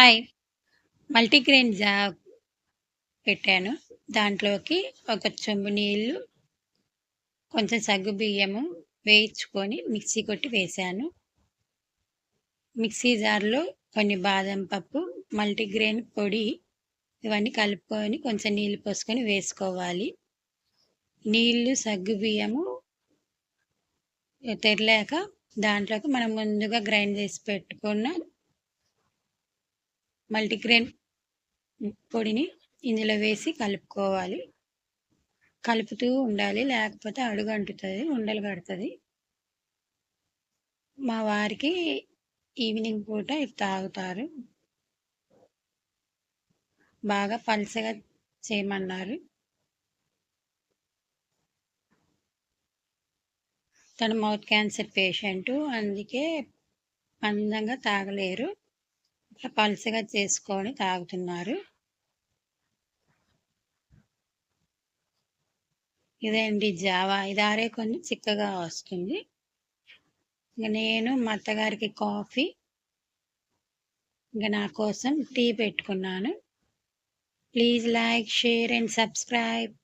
Hi. Multigrain జా పెట్టాను. దాంట్లోకి ఒక చెంబు నీళ్ళు, కొంచెం సగ్గుబియ్యము వేయించుకొని మిక్సీ కొట్టి వేశాను. మిక్సీ జార్‌లో కొన్ని బాదం పప్పు, మల్టీగ్రెయిన్ పొడి ఇవన్నీ కలుపుకొని కొంచెం నీళ్ళు పోసుకొని వేసుకోవాలి. నీళ్ళు, సగ్గుబియ్యము తెరలేక దాంట్లోకి మనం ముందుగా గ్రైండ్ చేసి పెట్టుకున్న మల్టీగ్రెయిన్ పొడిని ఇందులో వేసి కలుపుకోవాలి. కలుపుతూ ఉండాలి. లేకపోతే అడుగంటుతది. ఉండలు కడుతుంది మా వారికి ఈవినింగ్ పూట ఇది తాగుతారు. బాగా పల్చగా చేయమన్నారు. తను మౌత్ క్యాన్సర్ పేషెంటు. అందుకే అందంగా తాగలేరు. ఇట్లా చేసుకొని తాగుతున్నారు. ఇదే అండి జావా. ఇది ఆరే కొంచెం చిక్కగా వస్తుంది. ఇంకా నేను మా అత్తగారికి కాఫీ ఇంక నా కోసం టీ పెట్టుకున్నాను. Please like, share and subscribe.